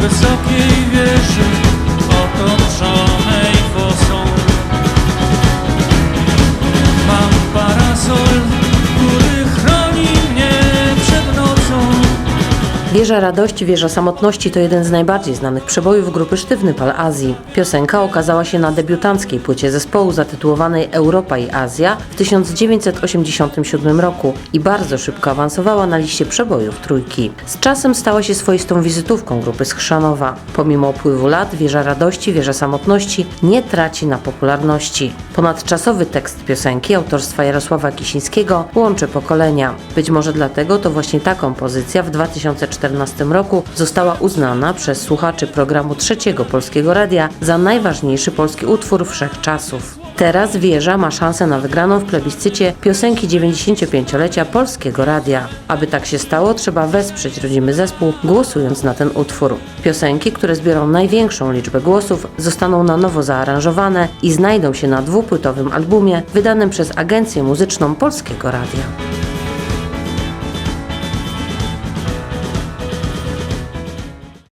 wysoki Wieża Radości, Wieża Samotności to jeden z najbardziej znanych przebojów grupy Sztywny Pal Azji. Piosenka okazała się na debiutanckiej płycie zespołu zatytułowanej Europa i Azja w 1987 roku i bardzo szybko awansowała na liście przebojów trójki. Z czasem stała się swoistą wizytówką grupy z. Pomimo upływu lat Wieża Radości, Wieża Samotności nie traci na popularności. Ponadczasowy tekst piosenki autorstwa Jarosława Kisińskiego łączy pokolenia. Być może dlatego to właśnie ta kompozycja w 2014 roku została uznana przez słuchaczy programu Trzeciego Polskiego Radia za najważniejszy polski utwór wszechczasów. Teraz wieża ma szansę na wygraną w plebiscycie piosenki 95-lecia Polskiego Radia. Aby tak się stało, trzeba wesprzeć rodzimy zespół, głosując na ten utwór. Piosenki, które zbiorą największą liczbę głosów, zostaną na nowo zaaranżowane i znajdą się na dwupłytowym albumie wydanym przez Agencję Muzyczną Polskiego Radia.